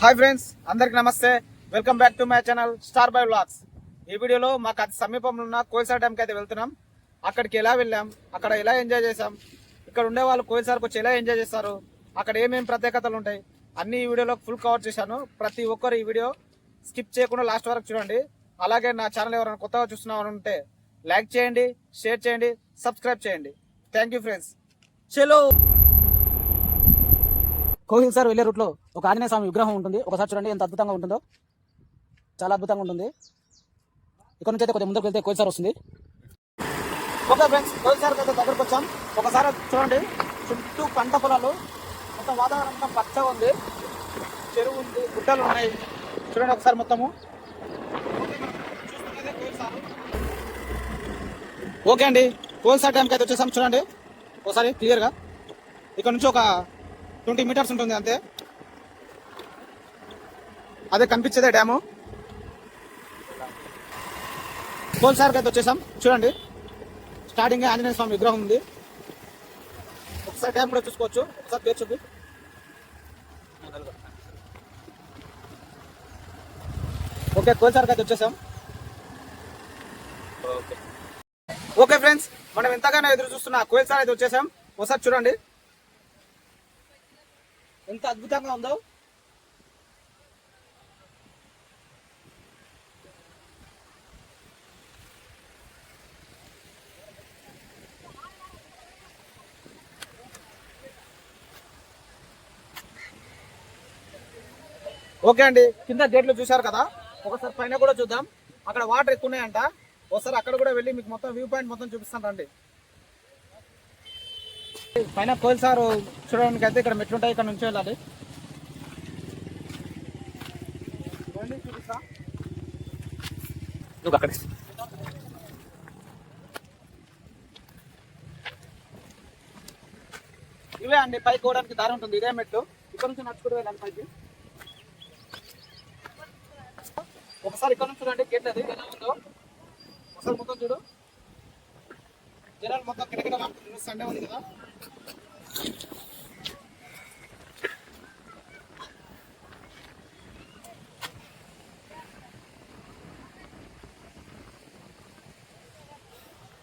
Hi friends అందరికి నమస్తే. Welcome back to my channel star by blogs ఈ వీడియోలో మాకు అతి సమీపంలో ఉన్న కోయిల్సార్ డ్యామ్కి అయితే వెళ్తున్నాం. అక్కడికి ఎలా వెళ్ళాం? అక్కడ ఎలా ఎంజాయ్ చేసాం ఇక్కడ ఉండే వాళ్ళు కోయిల్సార్కి వచ్చి ఎలా ఎంజాయ్ చేస్తారు? అక్కడ ఏమేమి ప్రత్యేకతలు ఉంటాయి? అన్ని ఈ వీడియోలో ఫుల్ కవర్ చేశాను. ప్రతి ఒక్కరు ఈ వీడియో స్కిప్ చేయకుండా లాస్ట్ వరకు చూడండి. అలాగే నా ఛానల్ ఎవరైనా కొత్తగా చూస్తున్నామని ఉంటే లైక్ చేయండి షేర్ చేయండి సబ్స్క్రైబ్ చేయండి. థ్యాంక్ యూ ఫ్రెండ్స్ చలో కోహిల్ సార్ వెళ్ళే రూట్లో ఒక ఆంజనేయ స్వామి విగ్రహం ఉంటుంది. ఒకసారి చూడండి ఎంత అద్భుతంగా ఉంటుందో. చాలా అద్భుతంగా ఉంటుంది. ఇక్కడ నుంచి అయితే కొంచెం ముందుకు వెళ్తే కోహిల్ సార్ వస్తుంది. ఓకే ఫ్రెండ్స్ కోహిల్ సార్ అయితే దగ్గరకు వచ్చాం. ఒకసారి చూడండి చుట్టూ పంట పొలాలు. మొత్తం వాతావరణం మొత్తం పచ్చగా ఉంది. చెరువు ఉంది గుట్టలు ఉన్నాయి. చూడండి ఒకసారి మొత్తము. ఓకే అండి కోహిల్ సార్ టైంకి అయితే వచ్చేసాం. చూడండి ఒకసారి క్లియర్గా. ఇక్కడ నుంచి ఒక ట్వంటీ మీటర్స్ ఉంటుంది అంతే. అదే కనిపించేదే డ్యాము. కోల్సార్కి అయితే వచ్చేసాం. చూడండి. స్టార్టింగ్ ఆంజనేయ స్వామి విగ్రహం ఉంది. ఒకసారి డ్యామ్ కూడా చూసుకోవచ్చు. ఒకసారి పేరు చూపి ఓకే కోల్సార్కి అయితే వచ్చేసాం. ఓకే. ఫ్రెండ్స్ మనం ఎంతగానో ఎదురు చూస్తున్న కోయిల్సార్ అయితే వచ్చేసాం. ఒకసారి చూడండి. ఎంత అద్భుతంగా ఉందో. ఓకే అండి కింద గేట్లు చూశారు కదా? ఒకసారి పైన కూడా చూద్దాం. అక్కడ వాటర్ ఎక్కువ ఉన్నాయంట. ఒకసారి అక్కడ కూడా వెళ్ళి మీకు మొత్తం వ్యూ పాయింట్ మొత్తం చూపిస్తాను రండి. పైన కోయిల్ సార్ చూడడానికి అయితే ఇక్కడ మెట్లుంటాయి ఇక్కడ నుంచి వెళ్ళాలి. అక్కడ. ఇవే అండి పైకి పోవడానికి దారి ఉంటుంది ఇదే మెట్లు. ఇక్కడ నుంచి నడుచుకుంటూ వెళ్ళాలి పైకి. ఒకసారి ఇక్కడ నుంచి చూడండి గేట్ అది ఎలా ఉందో. ఒకసారి మొత్తం చూడు. జనాలు మొత్తం కిటకిట సండే ఉంది కదా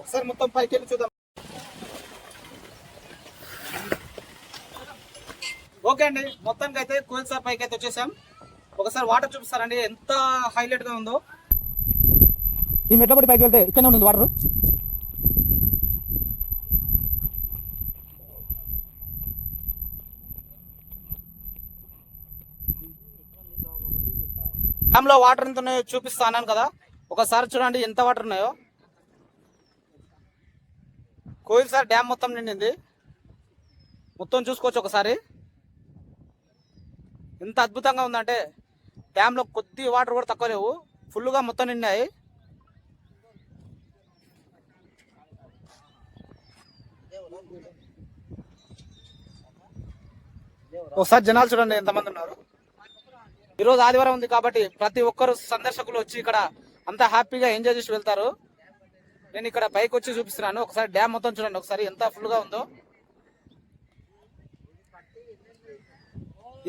ఒకసారి మొత్తం పైకి వెళ్ళి చూద్దాం. ఓకే అండి మొత్తానికి అయితే కోయిల్సా పైకి అయితే వచ్చేసాం. ఒకసారి వాటర్ చూపిస్తారండి ఎంత హైలైట్గా ఉందో. ఈ మెట్లపడి పైకి వెళ్తే ఇక్కడనే ఉంటుంది వాటర్. లో వాటర్ ఎంత ఉన్నాయో చూపిస్తా అన్నాను కదా. ఒకసారి చూడండి ఎంత వాటర్ ఉన్నాయో. కోయిల్ సార్ డ్యామ్ మొత్తం నిండింది. మొత్తం చూసుకోవచ్చు ఒకసారి. ఎంత అద్భుతంగా ఉందంటే డ్యామ్లో కొద్ది వాటర్ కూడా తక్కువ లేవు. ఫుల్గా మొత్తం నిండాయి. ఒకసారి జనాలు చూడండి ఎంతమంది ఉన్నారు. ఈరోజు ఆదివారం ఉంది కాబట్టి ప్రతి ఒక్కరు సందర్శకులు వచ్చి ఇక్కడ అంతా హ్యాపీగా ఎంజాయ్ చేసి వెళ్తారు. నేను ఇక్కడ పైకి వచ్చి చూపిస్తున్నాను. ఒకసారి డ్యామ్ మొత్తం చూడండి. ఒకసారి ఎంత ఫుల్గా ఉందో.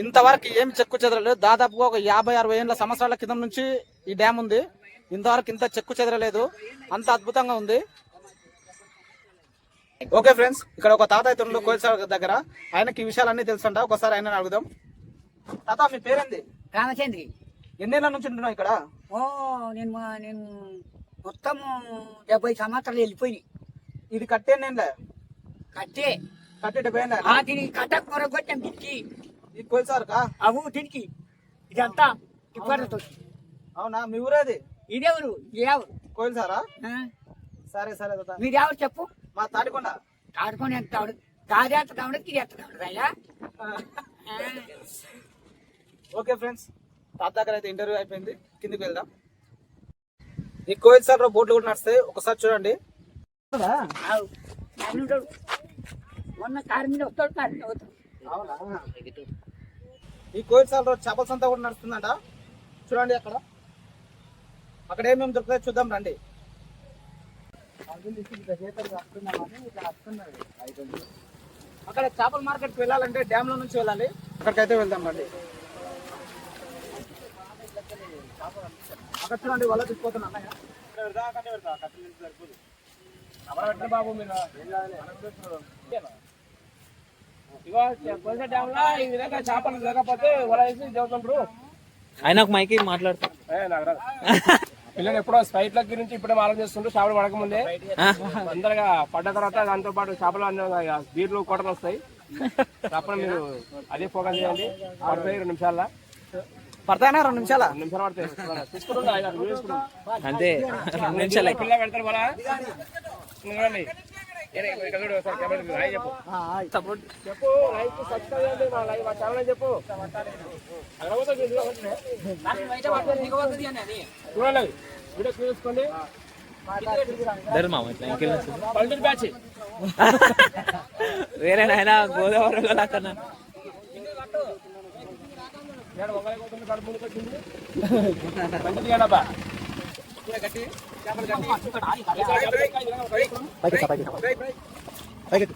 ఇంతవరకు ఏం చెక్కు చెదరలేదు. దాదాపుగా ఒక యాభై అరవై ఏళ్ళ సంవత్సరాల కింద నుంచి ఈ డ్యామ్ ఉంది. ఇంతవరకు ఇంత చెక్కు చెదరలేదు. అంత అద్భుతంగా ఉంది. ఓకే ఫ్రెండ్స్ ఇక్కడ ఒక తాత అయితే ఉండు దగ్గర. ఆయనకి ఈ విషయాలన్నీ తెలుసంట. ఒకసారి ఆయన అడుగుదాం. తాత మీ పేరేంది? రామచంద్రి. ఎన్నేళ్ళ నుంచి ఉంటున్నావు ఇక్కడ? ఓ నేను నేను మొత్తం డెబ్బై సంవత్సరాలు వెళ్ళిపోయినాయి. ఇది కట్టేనేళ్ళే కట్టే? కట్టే డెబ్బై ఆ దీనికి కట్ట కొరగొట్టాం దీనికి. ఇది కోయిల్సార్ కా అవు దీనికి. ఇదంతా ఇప్పటితో అవునా? మీ ఊరేది ఇదెవరు ఇదెవరు కోయిల్సారా ఆ? సరే సరే తాత. మీరెవరు చెప్పు? మా తాడికొండ. ఆడుకొని ఎంత గాది ఎంత కావడం తిరిగి ఎంత కావడం అయ్యా ఓకే ఫ్రెండ్స్. తాత దగ్గర అయితే ఇంటర్వ్యూ అయిపోయింది. కిందికి వెళ్దాం. ఈ కోయిల్ సార్ బోట్లు కూడా నడుస్తాయి. ఒకసారి చూడండి. ఈ కోయిల్ సార్ చేపల సంత కూడా నడుస్తుందంట. చూడండి అక్కడ. అక్కడ ఏమేమి దొరుకుతాయి చూద్దాం రండి. అక్కడ చేపల మార్కెట్కి వెళ్ళాలంటే డ్యామ్లో నుంచి వెళ్ళాలి. అక్కడికైతే వెళ్దాం రండి. చూడండి వల్ల తీసుకుపోతున్నా అన్నయ్య. బాబు మీరు? ఇగో కొలస డ్యామ్లో ఈ విధంగా చేపలు లేకపోతే వల వేసి చదువుతుంటారు ఆయన ఒక మైకి మాట్లాడతా. పిల్లలు ఎప్పుడో స్పైట్ లక్ గురించి ఇప్పుడే ఆలోచిస్తుండ్రు చేపలు పడకముందే. తొందరగా పడ్డ తర్వాత దాంతో పాటు చేపలు అన్న బీర్లు కొట్టలు వస్తాయి. అప్పుడు మీరు అదే ఫోకస్ చేయండి. పడతాయి రెండు నిమిషాల పడతానా రెండు నిమిషాల. అంతే. రెండు నిమిషాలు. చెప్పు. సపోర్ట్ చెప్పు లైక్ సబ్స్క్రైబ్ చేయండి మా లైవ్ మా ఛానల్ చెప్పు. అక్కడ పోతే వీడియో వస్తుంది. చూడండి వీడియో చూసుకోండి. ఇద్దరు మామ ఇట్లా ఇంకెళ్ళి వచ్చింది. పల్లెటూరు బ్యాచ్. వేరే నాయన గోదావరి అక్కడ ఏడు ఒకరికి ఒకరికి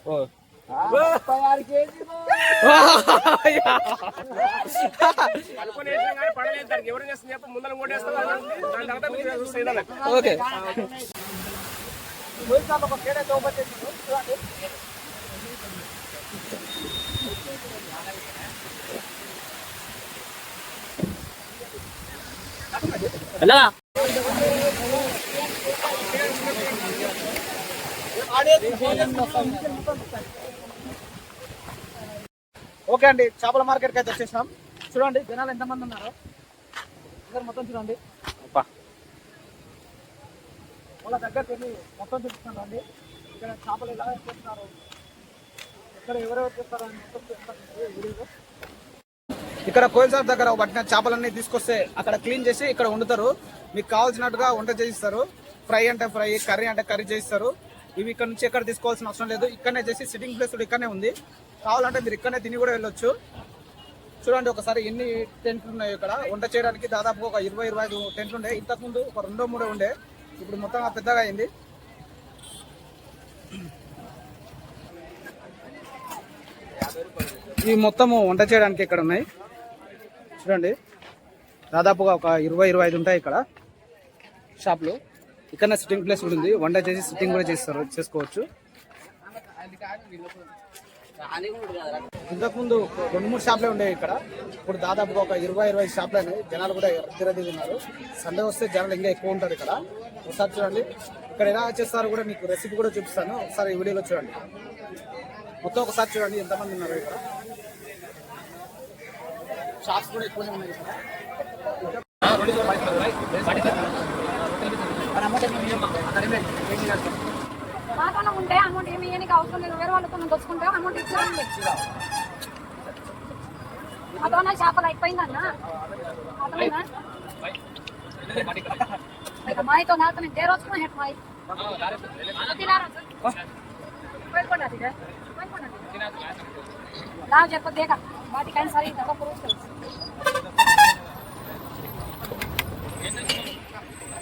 కడుపు ముందుకు వచ్చింది మంచిది ఏడబ్బా అనుకుని వేసినా కానీ పడలేదు దానికి ఎవరు చేస్తుంది చెప్పు ముందర కొట్టేస్తారు దాని తర్వాత మీరు చూస్తే ఏదన్నా. ఓకే అండి చేపల మార్కెట్కి అయితే వచ్చేసినాం. చూడండి జనాలు ఎంతమంది ఉన్నారు. అందరు మొత్తం చూడండి. వాళ్ళ దగ్గరికి వెళ్ళి మొత్తం చూపిస్తాను అండి ఇక్కడ చేపలు ఎలా చేస్తున్నారు ఇక్కడ ఎవరెవరు చేస్తారు అని మొత్తం వీడియోలో. ఇక్కడ కోయిల్సార్ దగ్గర పట్టిన చేపలన్నీ తీసుకొస్తే అక్కడ క్లీన్ చేసి ఇక్కడ వండుతారు. మీకు కావాల్సినట్టుగా వంట చేయిస్తారు. ఫ్రై అంటే ఫ్రై కర్రీ అంటే కర్రీ చేయిస్తారు. ఇవి ఇక్కడ నుంచి ఎక్కడ తీసుకోవాల్సిన అవసరం లేదు. ఇక్కడనే చేసి సిట్టింగ్ ప్లేస్ కూడా ఇక్కడనే ఉంది. కావాలంటే మీరు ఇక్కడనే తిని కూడా వెళ్ళొచ్చు. చూడండి ఒకసారి ఎన్ని టెంట్లు ఉన్నాయి ఇక్కడ. వంట చేయడానికి దాదాపు ఒక ఇరవై ఇరవై ఐదు టెంట్లు ఉండే. ఇంతకుముందు ఒక రెండో మూడో ఉండే. ఇప్పుడు మొత్తం పెద్దగా అయింది. ఇవి మొత్తము వంట చేయడానికి ఇక్కడ ఉన్నాయి. చూడండి. దాదాపుగా ఒక ఇరవై ఇరవై ఐదు ఉంటాయి ఇక్కడ. షాప్లు. ఇక్కడ సిట్టింగ్ ప్లేస్ కూడా ఉంది. వంట చేసి సిట్టింగ్ కూడా చేస్తారు చేసుకోవచ్చు. ఇంతకుముందు రెండు మూడు షాప్లే ఉండేవి ఇక్కడ. ఇప్పుడు దాదాపుగా ఒక ఇరవై ఇరవై షాప్లు అయినాయి. జనాలు కూడా రద్దీ ఉన్నారు సండే వస్తే జనాలు ఇంకా ఎక్కువ ఉంటారు ఇక్కడ. ఒకసారి చూడండి. ఇక్కడ ఎలా చేస్తారో కూడా మీకు రెసిపీ కూడా చూపిస్తాను. ఒకసారి ఈ వీడియోలో చూడండి. మొత్తం ఒకసారి చూడండి. ఎంతమంది ఉన్నారు ఇక్కడ? షాప్స్ కూడా ఎక్కువనే ఉన్నాయి ఇక్కడ. మాతోనే ఉంటే అమౌంట్ ఏమి ఇవ్వడానికి అవసరం లేదు. వేరే వాళ్ళతో దోచుకుంటే అమౌంట్ ఇచ్చేయండి మాతోనే చేపలు అయిపోయిందన్న అర్థమైందా? మాయితో నాతో నేను దేరోజు హెట్ మాయి. లావు చెప్పదు దేక వాటికైనా సరే ఇంత పురుషు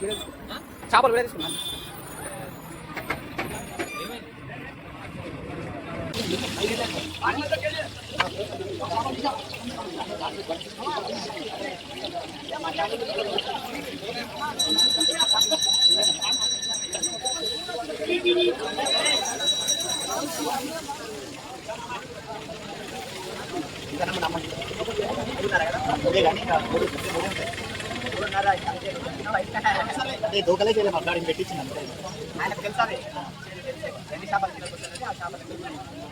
తెలుసు చేపలు కూడా తీసుకున్నాను అదే దోకలే చేయలేదు మా గాడిని పెట్టించింది అంతే ఆయనకు తెలుసా అది? ఎన్ని చేపలు కిలోకి వస్తుంది ఆ చేపలు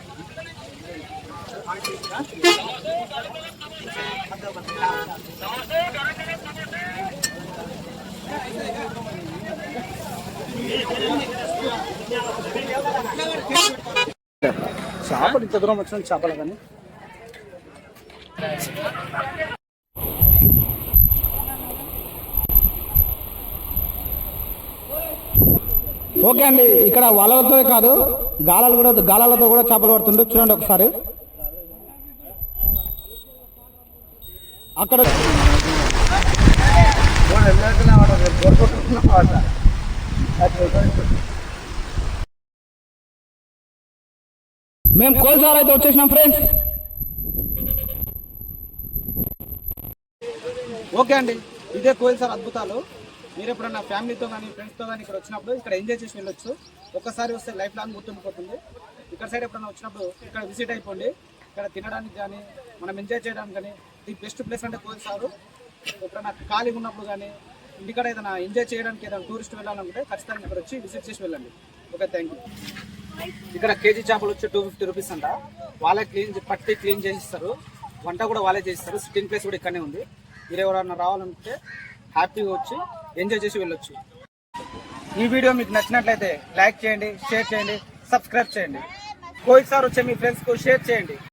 చేపలు ఇంత దూరం వచ్చిన చేపలు కానీ. ఓకే అండి ఇక్కడ వలలతో కాదు గాలాలు కూడా గాలాలతో కూడా చేపలు పడుతుండ్రు. చూడండి ఒకసారి. అక్కడ మేము కోల్సార్ అయితే వచ్చేసినాం ఫ్రెండ్స్ ఓకే అండి ఇదే కోయిల్ సార్ అద్భుతాలు. మీరు ఎప్పుడన్నా ఫ్యామిలీతో కానీ ఫ్రెండ్స్తో కానీ ఇక్కడ వచ్చినప్పుడు ఇక్కడ ఎంజాయ్ చేసి వెళ్ళొచ్చు. ఒక్కసారి వస్తే లైఫ్ లాంగ్ గుర్తుండిపోతుంది ఇక్కడ సైడ్ ఎప్పుడన్నా వచ్చినప్పుడు ఇక్కడ విజిట్ అయిపోండి. ఇక్కడ తినడానికి కానీ మనం ఎంజాయ్ చేయడానికి కానీ ది బెస్ట్ ప్లేస్ అంటే కోరి సారు. ఎప్పుడన్నా ఖాళీగా ఉన్నప్పుడు కానీ ఇంటికాడ ఏదైనా ఎంజాయ్ చేయడానికి ఏదైనా టూరిస్ట్ వెళ్ళాలనుకుంటే ఖచ్చితంగా ఇక్కడ వచ్చి విజిట్ చేసి వెళ్ళండి. ఓకే థ్యాంక్ యూ ఇక్కడ కేజీ చేపలు వచ్చి టూ ఫిఫ్టీ రూపీస్ అంట. వాళ్ళే క్లీన్ పట్టి క్లీన్ చేసిస్తారు. వంట కూడా వాళ్ళే చేస్తారు సిట్టింగ్ ప్లేస్ కూడా ఇక్కడనే ఉంది. మీరు ఎవరైనా రావాలనుకుంటే హ్యాపీగా వచ్చి ఎంజాయ్ చేసి వెళ్ళొచ్చు. ఈ వీడియో మీకు నచ్చినట్లయితే లైక్ చేయండి షేర్ చేయండి సబ్స్క్రైబ్ చేయండి. కోయిసారి సార్ వచ్చే మీ ఫ్రెండ్స్కు షేర్ చేయండి.